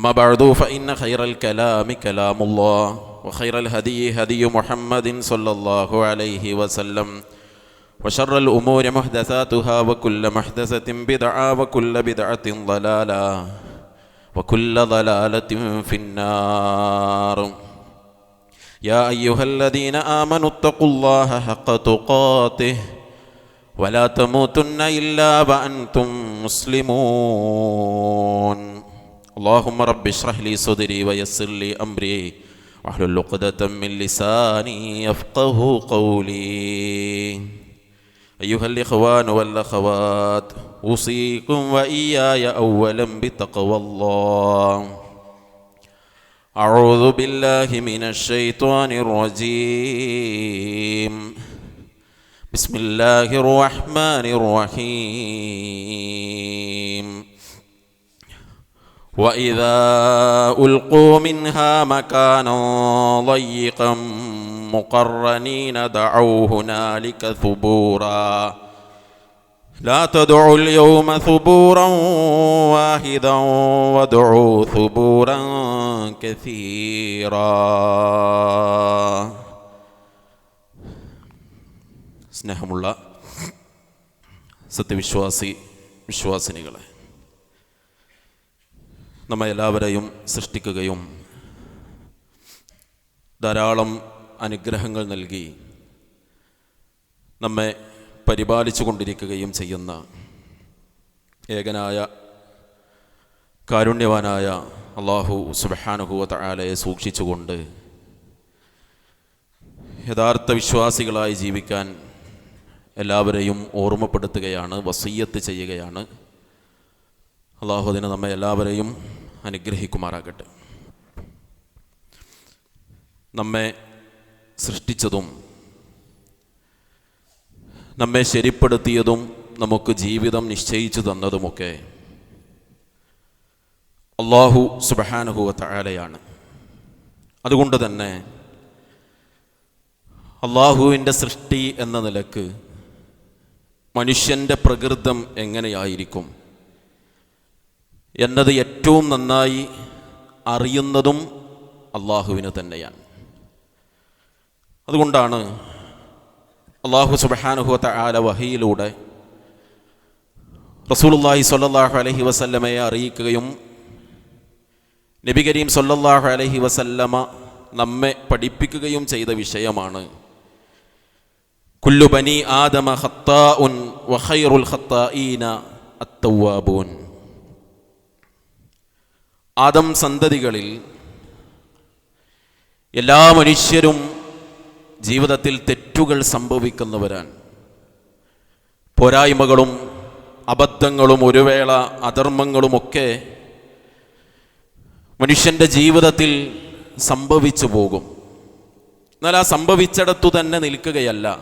أما بعد فإن خير الكلام كلام الله وخير الهدي هدي محمد صلى الله عليه وسلم وشر الأمور محدثاتها وكل محدثة بدعة وكل بدعة ضلالة وكل ضلالة في النار. يا أيها الذين آمنوا اتقوا الله حق تقاته ولا تموتن إلا وأنتم مسلمون. اللهم رب اشرح لي صدري ويسر لي أمري. واحلل عقدة من لساني يفقه قولي. أيها الإخوان والأخوات أوصيكم وإياي أولا بتقوى الله. أعوذ بالله من الشيطان الرجيم. بسم الله الرحمن الرحيم. واذا القوا منها مكانا ضيقا مقرنين دعوا هنالك ثبورا لا تدعوا اليوم ثبورا واحدا وادعوا ثبورا كثيرا സ്നേഹമുള്ള സത്യവിശ്വാസി വിശ്വാസിനികളെ നമ്മെ എല്ലാവരെയും സൃഷ്ടിക്കുകയും ധാരാളം അനുഗ്രഹങ്ങൾ നൽകി നമ്മെ പരിപാലിച്ചു കൊണ്ടിരിക്കുകയും ചെയ്യുന്ന ഏകനായ കാരുണ്യവാനായ അള്ളാഹു സുബഹാനുഹുവ തആലയെ സൂക്ഷിച്ചുകൊണ്ട് യഥാർത്ഥ വിശ്വാസികളായി ജീവിക്കാൻ എല്ലാവരെയും ഓർമ്മപ്പെടുത്തുകയാണ് വസീയത്ത് ചെയ്യുകയാണ്. അള്ളാഹു അതിന് നമ്മെ എല്ലാവരെയും അനുഗ്രഹിക്കുമാറാകട്ടെ. നമ്മെ സൃഷ്ടിച്ചതും നമ്മെ ശരിപ്പെടുത്തിയതും നമുക്ക് ജീവിതം നിശ്ചയിച്ചു തന്നതുമൊക്കെ അള്ളാഹു സുബഹാനുഹുവ തആലയാണ് അതുകൊണ്ട് തന്നെ അള്ളാഹുവിന്റെ സൃഷ്ടി എന്ന നിലയ്ക്ക് മനുഷ്യന്റെ പ്രകൃതം എങ്ങനെയായിരിക്കും? എന്നത് ഏറ്റവും നന്നായി അറിയുന്നതും അള്ളാഹുവിന് തന്നെയാണ്. അതുകൊണ്ടാണ് അള്ളാഹു സുബഹാനുഹുവത്ത ആല വഹിയിലൂടെ റസൂലുല്ലാഹി സ്വല്ലല്ലാഹു അലഹി വസല്ലമയെ അറിയിക്കുകയും നബി കരീം സ്വല്ലല്ലാഹു അലൈഹി വസല്ലമ നമ്മെ പഠിപ്പിക്കുകയും ചെയ്ത വിഷയമാണ്. കുല്ലു ബനി ആദമ വഹൈറുൽ ഹത്താ ഈന അത്തവ്വാബൂൻ. ആദം സന്തതികളിൽ എല്ലാ മനുഷ്യരും ജീവിതത്തിൽ തെറ്റുകൾ സംഭവിക്കുന്നവരാണ്. പോരായ്മകളും അബദ്ധങ്ങളും ഒരു വേള അധർമ്മങ്ങളുമൊക്കെ മനുഷ്യന്റെ ജീവിതത്തിൽ സംഭവിച്ചു പോകും. എന്നാൽ ആ സംഭവിച്ചിടത്തു തന്നെ നിൽക്കുകയല്ല.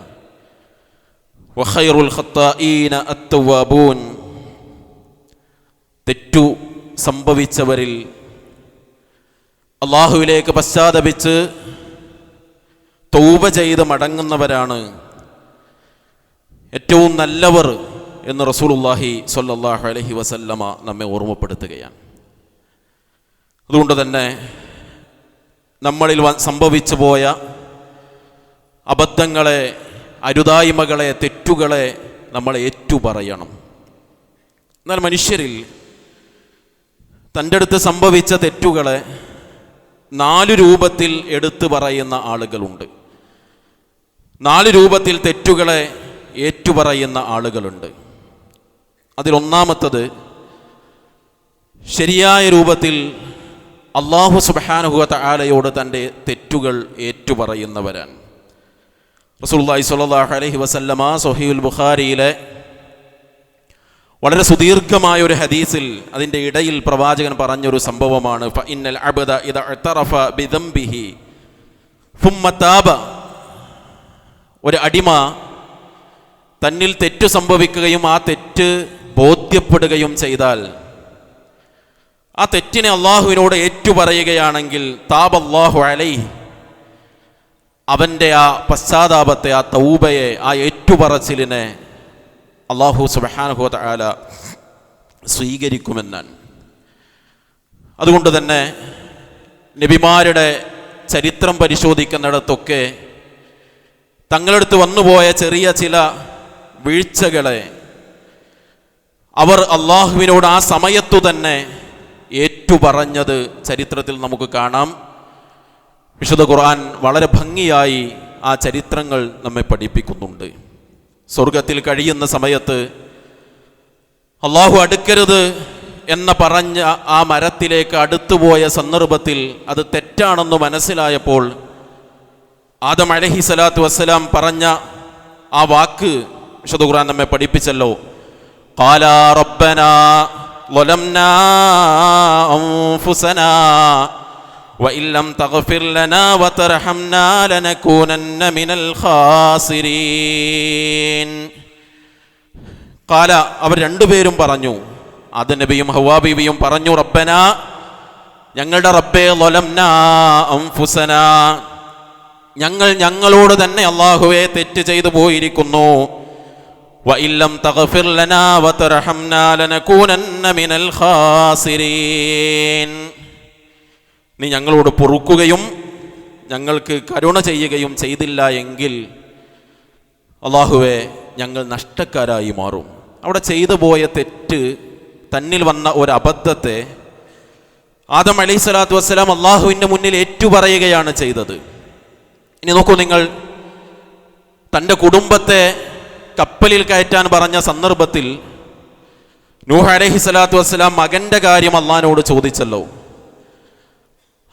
തെറ്റു സംഭവിച്ചവരിൽ അള്ളാഹുവിലേക്ക് പശ്ചാത്തപിച്ച് തൗബ ചെയ്ത് മടങ്ങുന്നവരാണ് ഏറ്റവും നല്ലവർ എന്ന് റസൂലുള്ളാഹി സ്വല്ലല്ലാഹു അലഹി വസല്ലമ നമ്മെ ഓർമ്മപ്പെടുത്തുകയാണ്. അതുകൊണ്ട് തന്നെ നമ്മളിൽ സംഭവിച്ചു പോയ അബദ്ധങ്ങളെ അരുതായ്മകളെ തെറ്റുകളെ നമ്മൾ ഏറ്റുപറയണം. എന്നാൽ മനുഷ്യരിൽ തന്റെ അടുത്ത് സംഭവിച്ച തെറ്റുകളെ നാല് രൂപത്തിൽ എടുത്തു പറയുന്ന ആളുകളുണ്ട്. നാല് രൂപത്തിൽ തെറ്റുകളെ ഏറ്റുപറയുന്ന ആളുകളുണ്ട്. അതിലൊന്നാമത്തത് ശരിയായ രൂപത്തിൽ അള്ളാഹു സുബാനുഹുവത്ത ആലയോട് തന്റെ തെറ്റുകൾ ഏറ്റുപറയുന്നവരാണ്. റസൂലുള്ളാഹി സ്വല്ലല്ലാഹു അലൈഹി വസല്ലമ സൊഹീൽ ബുഖാരിയിലെ വളരെ സുദീർഘമായ ഒരു ഹദീസിൽ അതിന്റെ ഇടയിൽ പ്രവാചകൻ പറഞ്ഞൊരു സംഭവമാണ്. ഇന്നൽ അബ്ദ ഇത് അത്തറഫ ബിദംബിഹി. ഫുമ്മത്താബ താബ. ഒരു അടിമ തന്നിൽ തെറ്റ് സംഭവിക്കുകയും ആ തെറ്റ് ബോധ്യപ്പെടുകയും ചെയ്താൽ ആ തെറ്റിനെ അള്ളാഹുവിനോട് ഏറ്റുപറയുകയാണെങ്കിൽ താബ് അള്ളാഹു അലൈ അവന്റെ ആ പശ്ചാത്താപത്തെ ആ തൗബയെ ആ ഏറ്റുപറച്ചിലിനെ അള്ളാഹു സുബഹാനുഹു തആല സ്വീകരിക്കുമെന്നാണ്. അതുകൊണ്ട് തന്നെ നബിമാരുടെ ചരിത്രം പരിശോധിക്കുന്നിടത്തൊക്കെ തങ്ങളടുത്ത് വന്നുപോയ ചെറിയ ചില വീഴ്ചകളെ അവർ അള്ളാഹുവിനോട് ആ സമയത്തു തന്നെ ഏറ്റുപറഞ്ഞത് ചരിത്രത്തിൽ നമുക്ക് കാണാം. വിശുദ്ധ ഖുർആൻ വളരെ ഭംഗിയായി ആ ചരിത്രങ്ങൾ നമ്മെ പഠിപ്പിക്കുന്നുണ്ട്. സ്വർഗത്തിൽ കഴിയുന്ന സമയത്ത് അള്ളാഹു അടുക്കരുത് എന്ന പറഞ്ഞ ആ മരത്തിലേക്ക് അടുത്തുപോയ സന്ദർഭത്തിൽ അത് തെറ്റാണെന്ന് മനസ്സിലായപ്പോൾ ആദം അലഹി സ്വലാത്തു വസ്സലാം പറഞ്ഞ ആ വാക്ക് വിശുദ്ധ ഖുർആൻ നമ്മെ പഠിപ്പിച്ചല്ലോ قالا ربنا ظلمنا أنفسنا وإن لم تغفر لنا وترحمنا لنكونن من الخاسرين കാല അവർ രണ്ടുപേരും പറഞ്ഞു അത് നബിയും ഹവാ ബീവിയും പറഞ്ഞു റബ്ബന ഞങ്ങളുടെ റബ്ബേ ലൊലംന അംഫുസന ഞങ്ങൾ ഞങ്ങളോട് തന്നെ അള്ളാഹുവെ തെറ്റ് ചെയ്തു പോയിരിക്കുന്നു വഇല്ലം തഗ്ഫിർ ലനാ വതർഹംനാ ലനകൂനന്ന മിനൽ ഖാസിരീൻ നീ ഞങ്ങളോട് പൊറുക്കുകയും ഞങ്ങൾക്ക് കരുണ ചെയ്യുകയും ചെയ്തില്ല എങ്കിൽ അള്ളാഹുവെ ഞങ്ങൾ നഷ്ടക്കാരായി മാറും. അവിടെ ചെയ്തു പോയ തെറ്റ് തന്നിൽ വന്ന ഒരു അബദ്ധത്തെ ആദം അലൈഹി സ്വലാത്തു വസ്സലാം അള്ളാഹുവിന്റെ മുന്നിൽ ഏറ്റുപറയുകയാണ് ചെയ്തത്. ഇനി നോക്കൂ നിങ്ങൾ തന്റെ കുടുംബത്തെ കപ്പലിൽ കയറ്റാൻ പറഞ്ഞ സന്ദർഭത്തിൽ നൂഹ് അലഹി സ്വലാത്തു വസ്സലാം മകന്റെ കാര്യം അള്ളഹാനോട് ചോദിച്ചല്ലോ.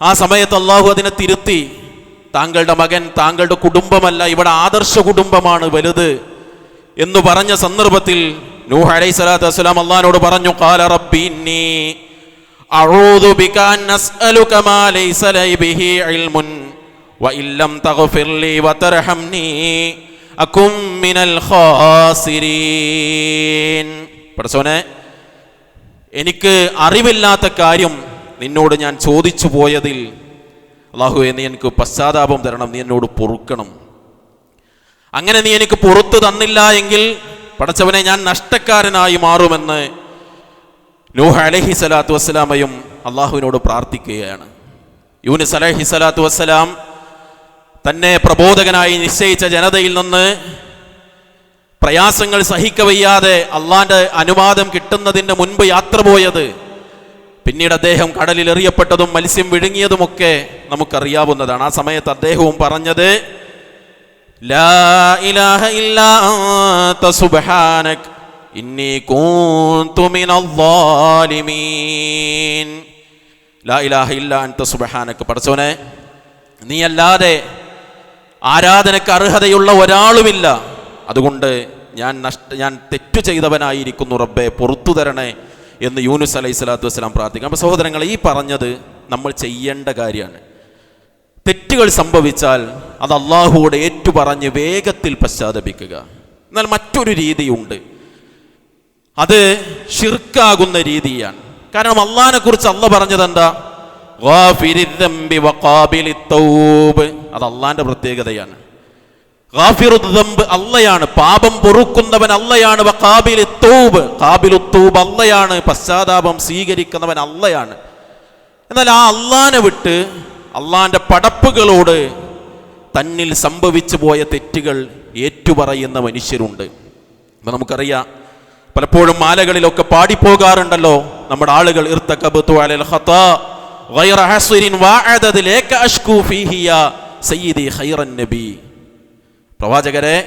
ആ സമയത്ത് അള്ളാഹു അതിനെ തിരുത്തി. താങ്കളുടെ മകൻ താങ്കളുടെ കുടുംബമല്ല ഇവിടെ ആദർശ കുടുംബമാണ് വലുത് എന്ന് പറഞ്ഞ സന്ദർഭത്തിൽ നൂഹ് അലൈഹി സ്വലാത്തു വസ്സലാം അള്ളഹാനോട് പറഞ്ഞു കാല റബ്ബി അഊദു ബിക മാ ലൈസ ലൈ ബിഹി ഇൽമുൻ വഇൻ ലം തഗ്ഫിർ ലി വതർഹംനി അകും മിനൽ ഖാസിരീൻ. പടച്ചോനെ എനിക്ക് അറിവില്ലാത്ത കാര്യം നിന്നോട് ഞാൻ ചോദിച്ചു പോയതിൽ അള്ളാഹുവെ നീ എനിക്ക് പശ്ചാത്താപം തരണം നീ എന്നോട് പൊറുക്കണം. അങ്ങനെ നീ എനിക്ക് പുറത്തു തന്നില്ല എങ്കിൽ പടച്ചവനെ ഞാൻ നഷ്ടക്കാരനായി മാറുമെന്ന് നൂഹ് അലഹി സ്വലാത്തു വസ്സലാമയും അള്ളാഹുവിനോട് പ്രാർത്ഥിക്കുകയാണ്. യൂനിസ് അലഹി സ്വലാത്തു വസ്സലാം തന്നെ പ്രബോധകനായി നിശ്ചയിച്ച ജനതയിൽ നിന്ന് പ്രയാസങ്ങൾ സഹിക്കവയ്യാതെ അള്ളാന്റെ അനുവാദം കിട്ടുന്നതിന് മുൻപ് യാത്ര പോയത് പിന്നീട് അദ്ദേഹം കടലിൽ എറിയപ്പെട്ടതും മത്സ്യം വിഴുങ്ങിയതുമൊക്കെ നമുക്കറിയാവുന്നതാണ്. ആ സമയത്ത് അദ്ദേഹവും പറഞ്ഞത് പടച്ചോനെ നീ അല്ലാതെ ആരാധനക്ക് അർഹതയുള്ള ഒരാളുമില്ല. അതുകൊണ്ട് ഞാൻ നഷ്ട ഞാൻ തെറ്റു ചെയ്തവനായിരിക്കുന്നു റബ്ബെ പുറത്തു തരണേ. എന്ന് യൂനുസ് അലൈഹി സ്വലാത്തു വസ്സലാം പ്രാർത്ഥിക്കും. അപ്പോൾ സഹോദരങ്ങൾ ഈ പറഞ്ഞത് നമ്മൾ ചെയ്യേണ്ട കാര്യമാണ്. തെറ്റുകൾ സംഭവിച്ചാൽ അത് അള്ളാഹുവോട് ഏറ്റുപറഞ്ഞ് വേഗത്തിൽ പശ്ചാത്തപിക്കുക. എന്നാൽ മറ്റൊരു രീതിയുണ്ട്. അത് ഷിർക്കാകുന്ന രീതിയാണ്. കാരണം അള്ളാഹിനെ കുറിച്ച് അള്ള പറഞ്ഞത് എന്താ. അത് അള്ളാന്റെ പ്രത്യേകതയാണ്. അള്ളയാണ് പാപം പൊറുക്കുന്നവൻ അള്ളയാണ് വ ഖാബിലു തൗബ്. ഖാബിലു അള്ളയാണ് പശ്ചാത്താപം സ്വീകരിക്കുന്നവൻ അള്ളയാണ്. എന്നാൽ ആ അള്ളാനെ വിട്ട് അള്ളാന്റെ പടപ്പുകളോട് തന്നിൽ സംഭവിച്ചു പോയ തെറ്റുകൾ ഏറ്റുപറയുന്ന മനുഷ്യരുണ്ട്. ഇപ്പൊ നമുക്കറിയാം പലപ്പോഴും മാലകളിലൊക്കെ പാടിപ്പോകാറുണ്ടല്ലോ നമ്മുടെ ആളുകൾ ഇർത്തകബ്തു അലൽ ഗൈറ അഷ്കു സയ്യിദി നബി. പ്രവാചകരെ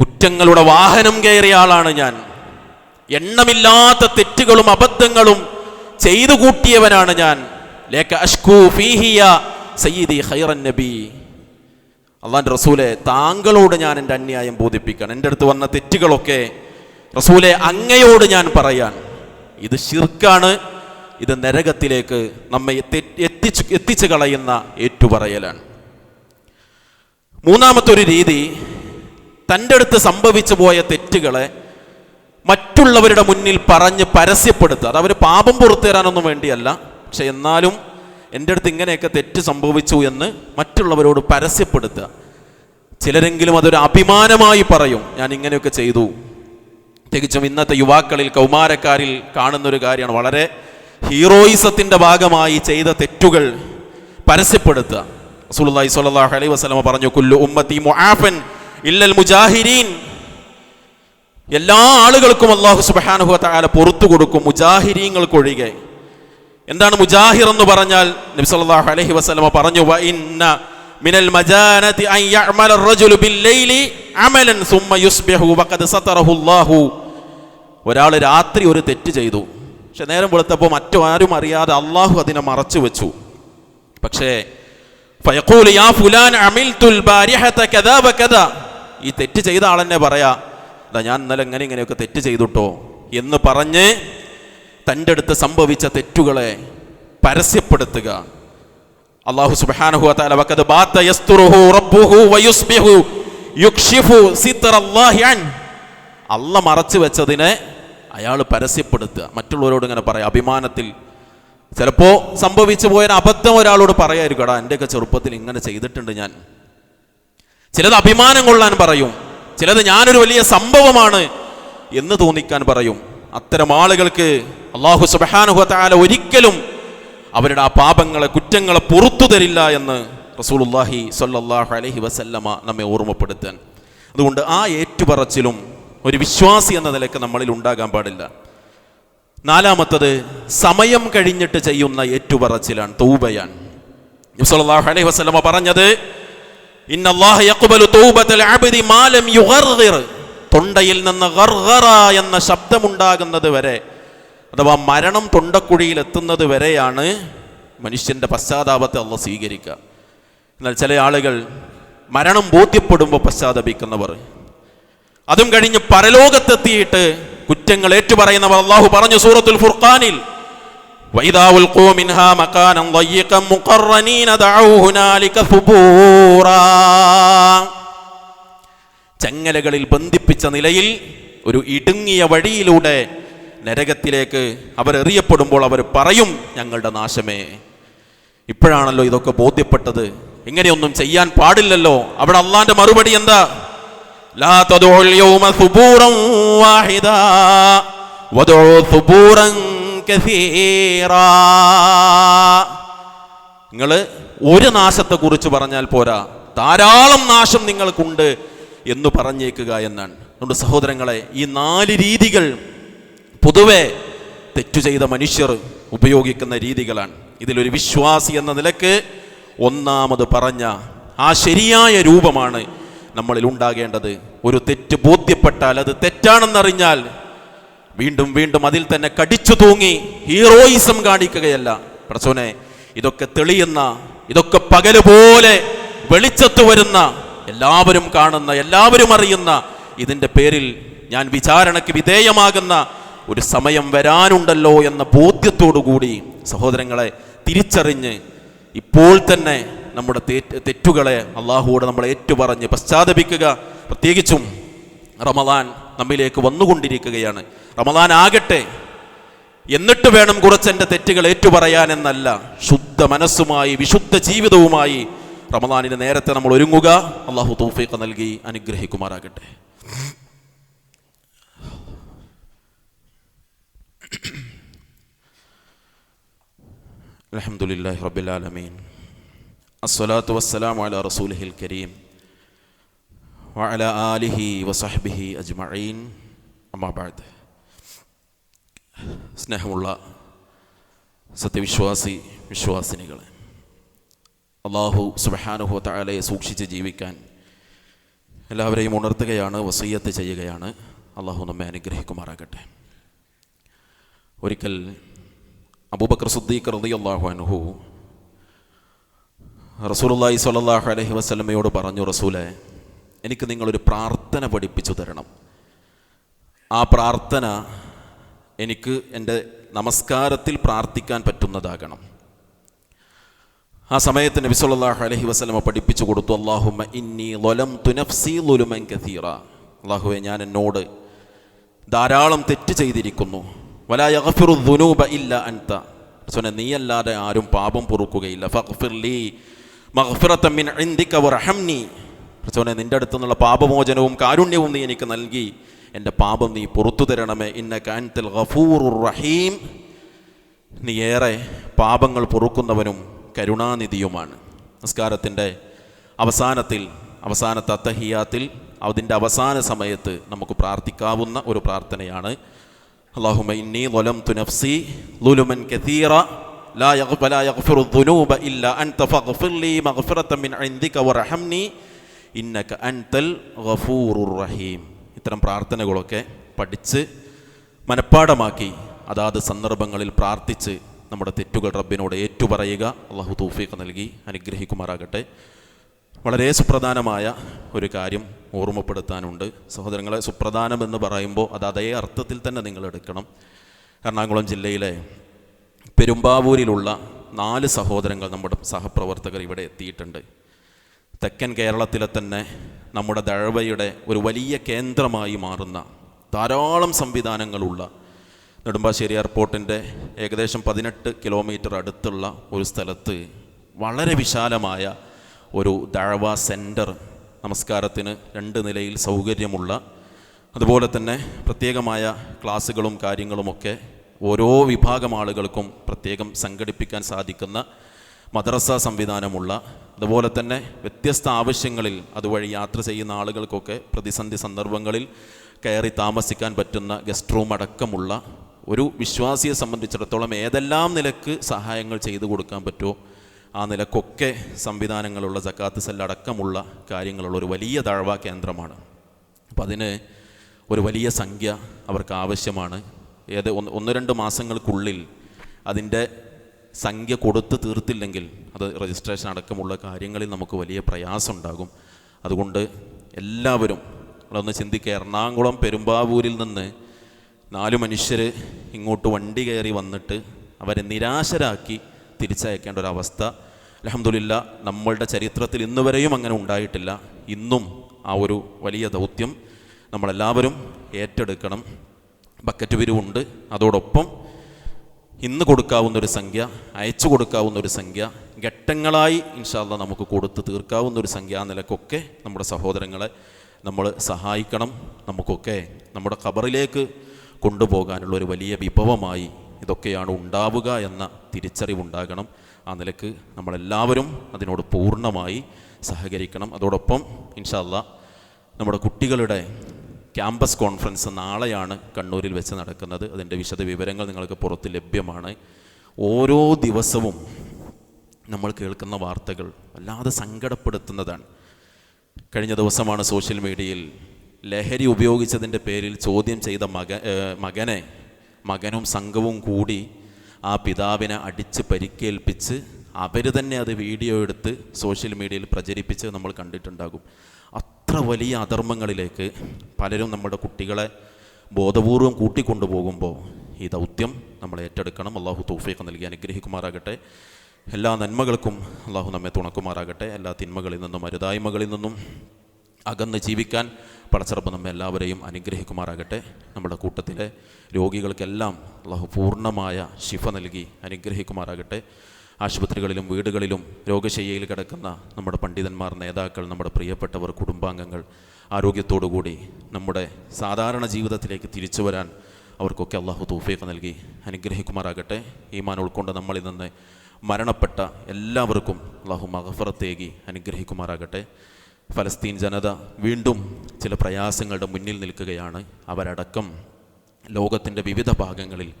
കുറ്റങ്ങളുടെ വാഹനം കയറിയ ആളാണ് ഞാൻ. എണ്ണമില്ലാത്ത തെറ്റുകളും അബദ്ധങ്ങളും ചെയ്തു കൂട്ടിയവനാണ് ഞാൻ. ലേക അഷ്കൂ സയ്യിദി അള്ളാന്റെ റസൂലെ താങ്കളോട് ഞാൻ എന്റെ അന്യായം ബോധിപ്പിക്കാൻ എന്റെ അടുത്ത് വന്ന തെറ്റുകളൊക്കെ റസൂലെ അങ്ങയോട് ഞാൻ പറയാൻ. ഇത് ശിർക്കാണ് ഇത് നരകത്തിലേക്ക് നമ്മെ എത്തിച്ചു എത്തിച്ചു കളയുന്ന ഏറ്റുപറയലാണ്. മൂന്നാമത്തെ ഒരു രീതി തന്റെ അടുത്ത് സംഭവിച്ചു പോയ തെറ്റുകളെ മറ്റുള്ളവരുടെ മുന്നിൽ പറഞ്ഞ് പരസ്യപ്പെടുത്തുക. അത് അവർ പാപം പുറത്തു തരാനൊന്നും വേണ്ടിയല്ല. പക്ഷെ എന്നാലും എന്റെ അടുത്ത് ഇങ്ങനെയൊക്കെ തെറ്റ് സംഭവിച്ചു എന്ന് മറ്റുള്ളവരോട് പരസ്യപ്പെടുത്തുക. ചിലരെങ്കിലും അതൊരു അഭിമാനമായി പറയും ഞാൻ ഇങ്ങനെയൊക്കെ ചെയ്തു. തികച്ചും ഇന്നത്തെ യുവാക്കളിൽ കൗമാരക്കാരിൽ കാണുന്നൊരു കാര്യമാണ്. വളരെ ഹീറോയിസത്തിന്റെ ഭാഗമായി ചെയ്ത തെറ്റുകൾ പരസ്യപ്പെടുത്തുക. റസൂലുള്ളാഹി സ്വല്ലല്ലാഹു അലൈഹി വസല്ലമ പറഞ്ഞു കുല്ലു ഉമ്മത്തി മുആഫൻ ഇല്ലൽ മുജാഹിരീൻ എല്ലാ ആളുകൾക്കും അള്ളാഹു സുബ്ഹാനഹു വതആല പുറത്തു കൊടുക്കും മുജാഹിരീങ്ങൾക്കൊഴികെ എന്താണ് മുജാഹിർ എന്ന് പറഞ്ഞാൽ നബി സല്ലല്ലാഹു അലൈഹി വസല്ലമ പറഞ്ഞു വ ഇന്ന മിനൽ മജാനതി അൻ യഅമല الرجل بالليل عملا ثم يصبح وقد ستره الله ഒരാൾ രാത്രി ഒരു തെറ്റ് ചെയ്തു പക്ഷെ നേരം വെളുത്തപ്പോൾ മറ്റാരും അറിയാതെ അള്ളാഹു അതിനെ മറച്ചു വെച്ചു പക്ഷേ യാ അമിൽതുൽ ബാരിഹത കദാ ഈ തെറ്റ് ചെയ്ത ആളെന്നെ പറയാ ഞാൻ ഇന്നലെ ഇങ്ങനെ ഇങ്ങനെയൊക്കെ തെറ്റ് ചെയ്തുട്ടോ. എന്ന് പറഞ്ഞ് തന്റെ അടുത്ത് സംഭവിച്ച തെറ്റുകളെ പരസ്യപ്പെടുത്തുക. അള്ളാഹു ബാത്ത യസ്തുറുഹു സിത്തറല്ലാഹി അൻ. അല്ല മറച്ചു വെച്ചതിനെ അയാൾ പരസ്യപ്പെടുത്തുക. മറ്റുള്ളവരോട് ഇങ്ങനെ പറയാം അഭിമാനത്തിൽ ചിലപ്പോ സംഭവിച്ചു പോയൊരു അബദ്ധം ഒരാളോട് പറയായിരിക്കും എടാ എന്റെയൊക്കെ ചെറുപ്പത്തിൽ ഇങ്ങനെ ചെയ്തിട്ടുണ്ട് ഞാൻ. ചിലത് അഭിമാനം കൊള്ളാൻ പറയും ചിലത് ഞാനൊരു വലിയ സംഭവമാണ് എന്ന് തോന്നിക്കാൻ പറയും. അത്തരം ആളുകൾക്ക് അള്ളാഹു സുബാനുഹത്താല ഒരിക്കലും അവരുടെ ആ പാപങ്ങളെ കുറ്റങ്ങളെ പുറത്തു തരില്ല എന്ന് റസൂലുല്ലാഹി സ്വല്ലല്ലാഹു അലഹി വസല്ലമ നമ്മെ ഓർമ്മപ്പെടുത്താൻ. അതുകൊണ്ട് ആ ഏറ്റുപറച്ചിലും ഒരു വിശ്വാസി എന്ന നിലയ്ക്ക് നമ്മളിൽ ഉണ്ടാകാൻ പാടില്ല. നാലാമത്തത് സമയം കഴിഞ്ഞിട്ട് ചെയ്യുന്ന ഏറ്റുപറച്ചിലാണ് തൗബയാണ്. അലൈഹി വസല്ലമ പറഞ്ഞത് തൊണ്ടയിൽ നിന്ന് എന്ന ശബ്ദമുണ്ടാകുന്നത് വരെ അഥവാ മരണം തൊണ്ടക്കുഴിയിൽ എത്തുന്നത് വരെയാണ് മനുഷ്യന്റെ പശ്ചാത്താപത്തെ അള്ള സ്വീകരിക്കുക. എന്നാൽ ചില ആളുകൾ മരണം ബോധ്യപ്പെടുമ്പോൾ പശ്ചാത്തപിക്കുന്നവർ. അതും കഴിഞ്ഞ് പരലോകത്തെത്തിയിട്ട് കുറ്റങ്ങൾ ഏറ്റുപറയുന്നവർ അള്ളാഹു പറഞ്ഞു സൂറത്തുൽ ഫുർഖാനിൽ ചങ്ങലകളിൽ ബന്ധിപ്പിച്ച നിലയിൽ ഒരു ഇടുങ്ങിയ വഴിയിലൂടെ നരകത്തിലേക്ക് അവരെറിയപ്പെടുമ്പോൾ അവർ പറയും ഞങ്ങളുടെ നാശമേ. ഇപ്പോഴാണല്ലോ ഇതൊക്കെ ബോധ്യപ്പെട്ടത്. ഇങ്ങനെയൊന്നും ചെയ്യാൻ പാടില്ലല്ലോ. അവിടെ അള്ളാന്റെ മറുപടി എന്താ? ലാ تدعوا اليوم ثبورا واحدا وادعوا ثبورا كثيرا. നിങ്ങൾ ഒരു നാശത്തെക്കുറിച്ച് പറഞ്ഞാൽ പോരാ. ധാരാളം നാശം നിങ്ങൾക്കുണ്ട് എന്ന് പറഞ്ഞേക്കുക എന്നാണ്. അതുകൊണ്ട് സഹോദരങ്ങളെ ഈ നാല് രീതികൾ പൊതുവെ തെറ്റു ചെയ്ത മനുഷ്യർ ഉപയോഗിക്കുന്ന രീതികളാണ്. ഇതിലൊരു വിശ്വാസി എന്ന നിലയ്ക്ക് ഒന്നാമത് പറഞ്ഞ ആ ശരിയായ രൂപമാണ് നമ്മളിൽ ഉണ്ടാകേണ്ടത്. ഒരു തെറ്റ് ബോധ്യപ്പെട്ടാൽ അത് തെറ്റാണെന്നറിഞ്ഞാൽ വീണ്ടും വീണ്ടും അതിൽ തന്നെ കടിച്ചു തൂങ്ങി ഹീറോയിസം കാണിക്കുകയല്ല. പ്രസോനെ ഇതൊക്കെ തെളിയുന്ന ഇതൊക്കെ പകൽ പോലെ വെളിച്ചത്ത് വരുന്ന എല്ലാവരും കാണുന്ന എല്ലാവരും അറിയുന്ന ഇതിന്റെ പേരിൽ ഞാൻ വിചാരണയ്ക്ക് വിധേയമാകുന്ന ഒരു സമയം വരാനുണ്ടല്ലോ എന്ന ബോധ്യത്തോടു കൂടി സഹോദരങ്ങളെ തിരിച്ചറിഞ്ഞ് ഇപ്പോൾ തന്നെ നമ്മുടെ തെറ്റ് തെറ്റുകളെ അള്ളാഹുവോട് നമ്മൾ ഏറ്റുപറഞ്ഞ് പശ്ചാത്തപിക്കുക. പ്രത്യേകിച്ചും റമദാൻ നമ്മിലേക്ക് വന്നുകൊണ്ടിരിക്കുകയാണ്. റമദാൻ ആകട്ടെ. എന്നിട്ട് വേണം കുറച്ച് എന്റെ തെറ്റുകൾ ഏറ്റുപറയാൻ എന്നല്ല. ശുദ്ധ മനസ്സുമായി വിശുദ്ധ ജീവിതവുമായി റമദാനിന് നേരത്തെ നമ്മൾ ഒരുങ്ങുക. അള്ളാഹു തൗഫീഖ് നൽകി അനുഗ്രഹിക്കുമാറാകട്ടെ. അലഹമുല്ലാ റബിലാലമീൻ അസ്സലാത്തു വസ്സലാം അല റസൂലഹിൽ കരീം. വഅല ആലിഹി വസഹ്ബിഹി അജ്മഈൻ. അമ്മാബാദ് സ്നേഹമുള്ള സത്യവിശ്വാസി വിശ്വാസിനികൾ അള്ളാഹു സുബഹാനുഹു സൂക്ഷിച്ച് ജീവിക്കാൻ എല്ലാവരെയും ഉണർത്തുകയാണ് വസീയത്ത് ചെയ്യുകയാണ്. അള്ളാഹു നമ്മെ അനുഗ്രഹിക്കുമാറാകട്ടെ. ഒരിക്കൽ അബൂബക്കർ സുദ്ദീഖ് അള്ളാഹു അനുഹു റസൂലുള്ളാഹി സ്വല്ലല്ലാഹു അലൈഹി വസല്ലമയോട് പറഞ്ഞു റസൂലെ എനിക്ക് നിങ്ങളൊരു പ്രാർത്ഥന പഠിപ്പിച്ചു തരണം. ആ പ്രാർത്ഥന എനിക്ക് എന്റെ നമസ്കാരത്തിൽ പ്രാർത്ഥിക്കാൻ പറ്റുന്നതാകണം. ആ സമയത്ത് നബി സല്ലല്ലാഹു അലൈഹി വസല്ലമ പഠിപ്പിച്ചു കൊടുത്തു അല്ലാഹുമ്മ ഇന്നി ലൊലം തുനഫ്സി ലുലുമൻ കസീറ. അള്ളാഹുവെ ഞാൻ എന്നോട് ധാരാളം തെറ്റ് ചെയ്തിരിക്കുന്നു. വലാ യഗ്ഫിറു ദുനൂബ ഇല്ല അൻത. സോനെ നീയല്ലാതെ ആരും പാപം പൊറുക്കുകയില്ല. ഫഗ്ഫിർ ലീ മഗ്ഫിറത മിൻ ഇൻദിക വറഹംനി. പ്രസവനെ നിന്റെ അടുത്തു നിന്നുള്ള പാപമോചനവും കാരുണ്യവും നീ എനിക്ക് നൽകി. എന്റെ പാപം നീ പുറത്തു തരണമേ. ഇന്ന അൻതൽ ഗഫൂറുർ റഹീം. നീ ഏറെ പാപങ്ങൾ പൊറുക്കുന്നവനും കരുണാനിധിയുമാണ്. നമസ്കാരത്തിന്റെ അവസാനത്തിൽ അവസാനത്തെ അത്തഹിയാത്തിൽ അതിന്റെ അവസാന സമയത്ത് നമുക്ക് പ്രാർത്ഥിക്കാവുന്ന ഒരു പ്രാർത്ഥനയാണ്. അള്ളാഹുമ ഇന്നി ലൊലം തുനഫ്സി ലുലുമൻ കതീറ لا يغفر ولا يغفر الذنوب إلا أنت فاغفر لي مغفرة من عندك وارحمني إنك أنت الغفور الرحيم ഇത്തരം പ്രാർത്ഥനകളൊക്കെ പഠിച്ച് മനഃപ്പാടമാക്കി അതാത് സന്ദർഭങ്ങളിൽ പ്രാർത്ഥിച്ച് നമ്മുടെ തെറ്റുകൾ റബ്ബിനോട് ഏറ്റുപറയുക അള്ളാഹു തൗഫീഖ് നൽകി അനുഗ്രഹിക്കുമാറാകട്ടെ വളരെ സുപ്രധാനമായ ഒരു കാര്യം ഓർമ്മപ്പെടുത്താനുണ്ട് സഹോദരങ്ങളെ സുപ്രധാനം എന്ന് പറയുമ്പോൾ അത് അതേ അർത്ഥത്തിൽ തന്നെ നിങ്ങൾ എടുക്കണം എറണാകുളം ജില്ലയിലെ പെരുമ്പാവൂരിലുള്ള നാല് സഹോദരങ്ങൾ നമ്മുടെ സഹപ്രവർത്തകർ ഇവിടെ എത്തിയിട്ടുണ്ട്. തെക്കൻ കേരളത്തിലെ തന്നെ നമ്മുടെ ദഴവയുടെ ഒരു വലിയ കേന്ദ്രമായി മാറുന്ന ധാരാളം സംവിധാനങ്ങളുള്ള നെടുമ്പാശ്ശേരി എയർപോർട്ടിന്റെ ഏകദേശം പതിനെട്ട് കിലോമീറ്റർ അടുത്തുള്ള ഒരു സ്ഥലത്ത് വളരെ വിശാലമായ ഒരു ദഴവ സെന്റർ നമസ്കാരത്തിന് രണ്ട് നിലയിൽ സൗകര്യമുള്ള അതുപോലെ തന്നെ പ്രത്യേകമായ ക്ലാസ്സുകളും കാര്യങ്ങളുമൊക്കെ ഓരോ വിഭാഗം ആളുകൾക്കും പ്രത്യേകം സംഘടിപ്പിക്കാൻ സാധിക്കുന്ന മദ്രസ സംവിധാനമുള്ള അതുപോലെ തന്നെ വ്യത്യസ്ത ആവശ്യങ്ങളിൽ അതുവഴി യാത്ര ചെയ്യുന്ന ആളുകൾക്കൊക്കെ പ്രതിസന്ധി സന്ദർഭങ്ങളിൽ കയറി താമസിക്കാൻ പറ്റുന്ന ഗസ്റ്റ് റൂം അടക്കമുള്ള ഒരു വിശ്വാസിയെ സംബന്ധിച്ചിടത്തോളം ഏതെല്ലാം നിലയ്ക്ക് സഹായങ്ങൾ ചെയ്തു കൊടുക്കാൻ പറ്റുമോ ആ നിലക്കൊക്കെ സംവിധാനങ്ങളുള്ള ജക്കാത്ത് സെല്ലടക്കമുള്ള കാര്യങ്ങളുള്ള ഒരു വലിയ താഴ്വ കേന്ദ്രമാണ്. അപ്പം അതിന് ഒരു വലിയ സംഖ്യ അവർക്ക് ആവശ്യമാണ് ഏത് ഒന്ന് രണ്ട് മാസങ്ങൾക്കുള്ളിൽ അതിന്റെ സംഖ്യ കൊടുത്ത് തീർത്തില്ലെങ്കിൽ അത് രജിസ്ട്രേഷൻ അടക്കമുള്ള കാര്യങ്ങളിൽ നമുക്ക് വലിയ പ്രയാസം ഉണ്ടാകും അതുകൊണ്ട് എല്ലാവരും നമ്മളൊന്ന് ചിന്തിക്കുക എറണാകുളം പെരുമ്പാവൂരിൽ നിന്ന് നാല് മനുഷ്യർ ഇങ്ങോട്ട് വണ്ടി കയറി വന്നിട്ട് അവരെ നിരാശരാക്കി തിരിച്ചയക്കേണ്ട ഒരു അവസ്ഥ. അലഹമുല്ല നമ്മളുടെ ചരിത്രത്തിൽ ഇന്ന് വരെയും അങ്ങനെ ഉണ്ടായിട്ടില്ല. ഇന്നും ആ ഒരു വലിയ ദൗത്യം നമ്മളെല്ലാവരും ഏറ്റെടുക്കണം. ബക്കറ്റ് പിരിവുണ്ട് അതോടൊപ്പം ഇന്ന് കൊടുക്കാവുന്ന ഒരു സംഖ്യ അയച്ചു കൊടുക്കാവുന്ന ഒരു സംഖ്യ ഘട്ടങ്ങളായി ഇൻഷാല്ല നമുക്ക് കൊടുത്ത് തീർക്കാവുന്ന ഒരു സംഖ്യ നിലക്കൊക്കെ നമ്മുടെ സഹോദരങ്ങളെ നമ്മൾ സഹായിക്കണം. നമുക്കൊക്കെ നമ്മുടെ ഖബറിലേക്ക് കൊണ്ടുപോകാനുള്ള ഒരു വലിയ വിഭവമായി ഇതൊക്കെയാണ് ഉണ്ടാവുക എന്ന തിരിച്ചറിവുണ്ടാകണം. ആ നിലയ്ക്ക് നമ്മളെല്ലാവരും അതിനോട് പൂർണമായി സഹകരിക്കണം. അതോടൊപ്പം ഇൻഷാല്ല നമ്മുടെ കുട്ടികളുടെ ക്യാമ്പസ് കോൺഫറൻസ് നാളെയാണ് കണ്ണൂരിൽ വെച്ച് നടക്കുന്നത്. അതിന്റെ വിശദ വിവരങ്ങൾ നിങ്ങൾക്ക് പുറത്ത് ലഭ്യമാണ്. ഓരോ ദിവസവും നമ്മൾ കേൾക്കുന്ന വാർത്തകൾ വല്ലാതെ സങ്കടപ്പെടുത്തുന്നതാണ്. കഴിഞ്ഞ ദിവസമാണ് സോഷ്യൽ മീഡിയയിൽ ലഹരി ഉപയോഗിച്ചതിന്റെ പേരിൽ ചോദ്യം ചെയ്ത മക മകനെ മകനും സംഘവും കൂടി ആ പിതാവിനെ അടിച്ച് പരിക്കേൽപ്പിച്ച് അവർ തന്നെ അത് വീഡിയോ എടുത്ത് സോഷ്യൽ മീഡിയയിൽ പ്രചരിപ്പിച്ച് നമ്മൾ കണ്ടിട്ടുണ്ടാകും. അത്ര വലിയ അധർമ്മങ്ങളിലേക്ക് പലരും നമ്മുടെ കുട്ടികളെ ബോധപൂർവം കൂട്ടിക്കൊണ്ടുപോകുമ്പോൾ ഈ ദൗത്യം നമ്മൾ ഏറ്റെടുക്കണം. അള്ളാഹു തൗഫീഖ് നൽകി അനുഗ്രഹിക്കുമാറാകട്ടെ. എല്ലാ നന്മകൾക്കും അള്ളാഹു നമ്മെ തുണക്കുമാറാകട്ടെ. എല്ലാ തിന്മകളിൽ നിന്നും അരുതായ്മകളിൽ നിന്നും അകന്ന് ജീവിക്കാൻ പടച്ചിറപ്പ് നമ്മെ എല്ലാവരെയും അനുഗ്രഹിക്കുമാറാകട്ടെ. നമ്മുടെ കൂട്ടത്തിലെ രോഗികൾക്കെല്ലാം അള്ളാഹു പൂർണമായ ശിഫ നൽകി അനുഗ്രഹിക്കുമാറാകട്ടെ. ആശുപത്രികളിലും വീടുകളിലും രോഗശയ്യയിൽ കിടക്കുന്ന നമ്മുടെ പണ്ഡിതന്മാർ നേതാക്കൾ നമ്മുടെ പ്രിയപ്പെട്ടവർ കുടുംബാംഗങ്ങൾ ആരോഗ്യത്തോടുകൂടി നമ്മുടെ സാധാരണ ജീവിതത്തിലേക്ക് തിരിച്ചു വരാൻ അവർക്കൊക്കെ അള്ളാഹു തൗഫീഖ് നൽകി അനുഗ്രഹിക്കുമാറാകട്ടെ. ഈമാൻ ഉൾക്കൊണ്ട് നമ്മളിൽ നിന്ന് മരണപ്പെട്ട എല്ലാവർക്കും അള്ളാഹു മഹഫറത്തേകി അനുഗ്രഹിക്കുമാറാകട്ടെ. ഫലസ്തീൻ ജനത വീണ്ടും ചില പ്രയാസങ്ങളുടെ മുന്നിൽ നിൽക്കുകയാണ്. അവരടക്കം ലോകത്തിന്റെ വിവിധ ഭാഗങ്ങളിൽ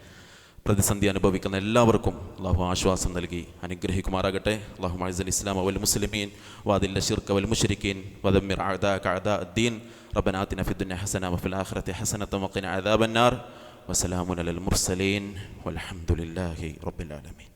പ്രതിസന്ധി അനുഭവിക്കുന്ന എല്ലാവർക്കും അള്ളാഹു ആശ്വാസം നൽകി അനുഗ്രഹിക്കുമാറാകട്ടെ അള്ളാഹു മൈസൽ ഇസ്ലാം അവൽ മുസ്ലിമീൻ വാദില്ല ഷിർക്ക് അവൽ മുഷരിക്കീൻ വദമ്മിർ അഅദാ കഅദാ الدين ربنا آتنا في الدنيا حسنة وفي الآخرة حسنة وقنا عذاب النار وسلام على المرسلين والحمد لله رب العالمين